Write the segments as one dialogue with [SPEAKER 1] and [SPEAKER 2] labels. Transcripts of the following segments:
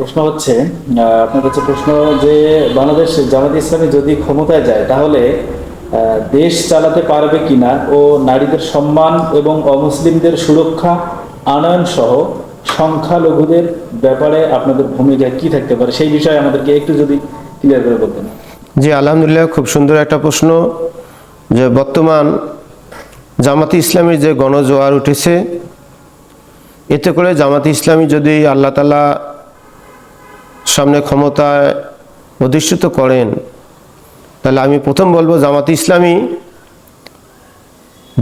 [SPEAKER 1] প্রশ্ন হচ্ছে আপনার কাছে প্রশ্ন যে বাংলাদেশ জামাত ইসলামী যদি ক্ষমতায় যায়, তাহলে দেশ চালাতে পারবে কিনা ও নারীদের সম্মান এবং অমুসলিমদের সুরক্ষা, আনয়ন সহ সংখ্যালঘুদের ব্যাপারে আপনাদের ভূমিকা কি থাকতে পারে? সেই বিষয়ে আমাদেরকে একটু যদি ক্লিয়ার করে বলতেন।
[SPEAKER 2] জি, আলহামদুলিল্লাহ, খুব সুন্দর একটা প্রশ্ন যে বর্তমান জামাতি ইসলামীর যে গণজোয়ার উঠেছে, এতে করে জামাতি ইসলামী যদি আল্লাহ তালা সামনে ক্ষমতায় অধিষ্ঠিত করেন, তাহলে আমি প্রথম বলব জামাত ইসলামী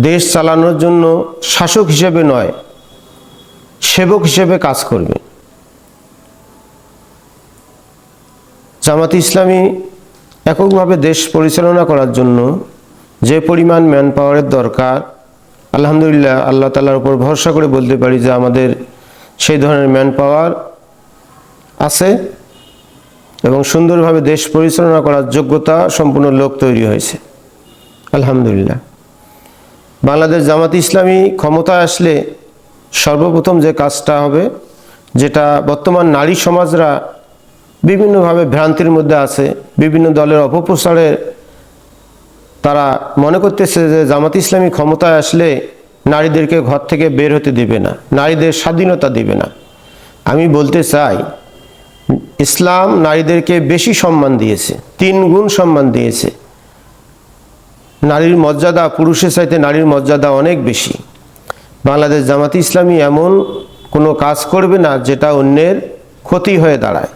[SPEAKER 2] দেশ চালানোর জন্য শাসক হিসেবে নয়, সেবক হিসেবে কাজ করবে। জামাত ইসলামী এককভাবে দেশ পরিচালনা করার জন্য যে পরিমাণ ম্যান পাওয়ারের দরকার, আলহামদুলিল্লাহ আল্লাহ তালার উপর ভরসা করে বলতে পারি যে আমাদের সেই ধরনের ম্যান পাওয়ার আছে এবং সুন্দরভাবে দেশ পরিচালনা করার যোগ্যতা সম্পূর্ণ লোক তৈরি হয়েছে। আলহামদুলিল্লাহ। বাংলাদেশ জামাত ইসলামী ক্ষমতায় আসলে সর্বপ্রথম যে কাজটা হবে, যেটা বর্তমান নারী সমাজরা বিভিন্নভাবে ভ্রান্তির মধ্যে আছে, বিভিন্ন দলের অপপ্রচারে তারা মনে করতেছে যে জামাত ইসলামী ক্ষমতায় আসলে নারীদেরকে ঘর থেকে বের হতে দিবে না, নারীদের স্বাধীনতা দিবে না। আমি বলতে চাই ইসলাম নারীদেরকে বেশি সম্মান দিয়েছে, তিন গুণ সম্মান দিয়েছে। নারীর মর্যাদা, পুরুষের চাইতে নারীর মর্যাদা অনেক বেশি। বাংলাদেশ জামাতি ইসলামী এমন কোনো কাজ করবে না যেটা অন্যের ক্ষতি হয়ে দাঁড়ায়।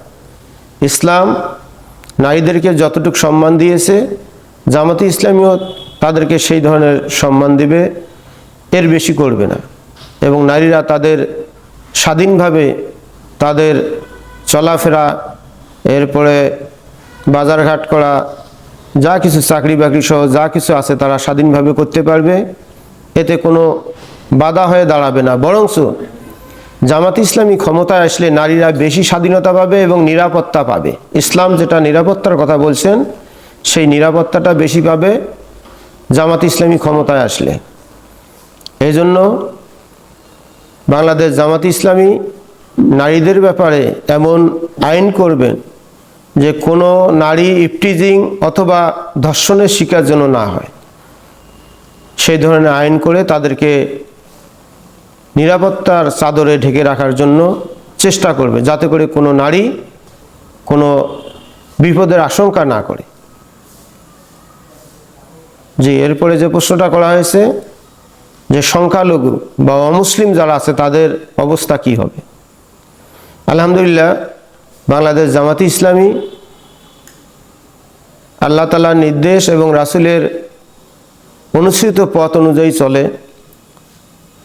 [SPEAKER 2] ইসলাম নারীদেরকে যতটুকু সম্মান দিয়েছে, জামাতি ইসলামীও তাদেরকে সেই ধরনের সম্মান দিবে, এর বেশি করবে না। এবং নারীরা তাদের স্বাধীনভাবে তাদের চলাফেরা, এরপরে বাজারঘাট করা, যা কিছু চাকরি বাকরি সহ যা কিছু আছে তারা স্বাধীনভাবে করতে পারবে। এতে কোনো বাধা হয়ে দাঁড়াবে না। বরঞ্চ জামাত ইসলামী ক্ষমতায় আসলে নারীরা বেশি স্বাধীনতা পাবে এবং নিরাপত্তা পাবে। ইসলাম যেটা নিরাপত্তার কথা বলছেন, সেই নিরাপত্তাটা বেশি পাবে জামাত ইসলামী ক্ষমতায় আসলে। এই জন্য বাংলাদেশ জামাত ইসলামী নারীদের ব্যাপারে এমন আইন করবেন যে কোনো নারী ইফটিজিং অথবা ধর্ষণের শিকার যেন না হয়। সেই ধরনের আইন করে তাদেরকে নিরাপত্তার চাদরে ঢেকে রাখার জন্য চেষ্টা করবে, যাতে করে কোনো নারী কোনো বিপদের আশঙ্কা না করে। যে এরপরে যে প্রশ্নটা করা হয়েছে যে সংখ্যালঘু বা অমুসলিম যারা আছে তাদের অবস্থা কি হবে? আলহামদুলিল্লাহ, বাংলাদেশ জামাতি ইসলামী, আল্লাহ তালার নির্দেশ এবং রাসুলের অনুসৃত পথ অনুযায়ী চলে।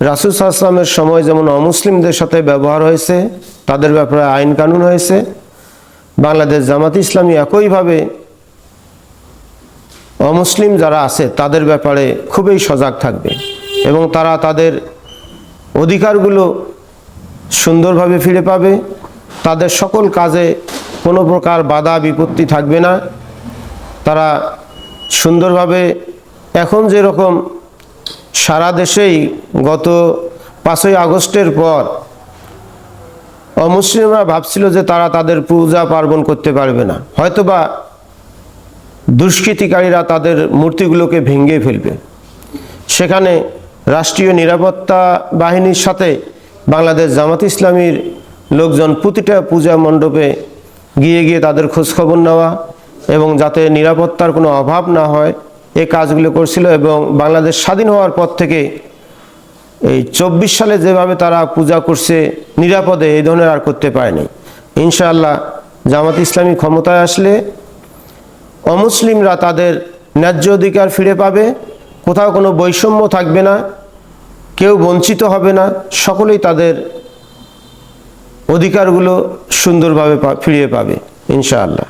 [SPEAKER 2] রাসুল সাল্লামের সময় যেমন অমুসলিমদের সাথে ব্যবহার হয়েছে, তাদের ব্যাপারে আইন কানুন হয়েছে। বাংলাদেশ জামাত ইসলামী একইভাবে অমুসলিম যারা আছে, তাদের ব্যাপারে খুবই সজাগ থাকবে এবং তারা তাদের অধিকারগুলো সুন্দরভাবে ফিরে পাবে। তাদের সকল কাজে কোনো প্রকার বাধা, বিপত্তি থাকবে না। তারা সুন্দরভাবে এখন যেরকম সারা দেশেই গত পাঁচই আগস্টের পর অমুসলিমরা ভাবছিল যে তারা তাদের পূজা পার্বণ করতে পারবে না। হয়তোবা দুষ্কৃতিকারীরা তাদের মূর্তিগুলোকে ভেঙে ফেলবে। সেখানে রাষ্ট্রীয় নিরাপত্তা বাহিনীর সাথে বাংলাদেশ জামাত ইসলামীর লোকজন প্রতিটা পূজা মণ্ডপে গিয়ে গিয়ে তাদের খোঁজখবর নেওয়া এবং যাতে নিরাপত্তার কোনো অভাব না হয়, এই কাজগুলো করছিল এবং বাংলাদেশ স্বাধীন হওয়ার পর থেকে এই চব্বিশ সালে যেভাবে তারা পূজা করছে, নিরাপদে এই ধরনের আর করতে পারেনি। ইনশাআল্লাহ জামাত ইসলামী ক্ষমতায় আসলে অমুসলিমরা তাদের ন্যায্য অধিকার ফিরে পাবে, কোথাও কোনো বৈষম্য থাকবে না। কেউ বঞ্চিত হবে না সকলেই তাদের অধিকারগুলো সুন্দরভাবে ফিরিয়ে পাবে ইনশাআল্লাহ।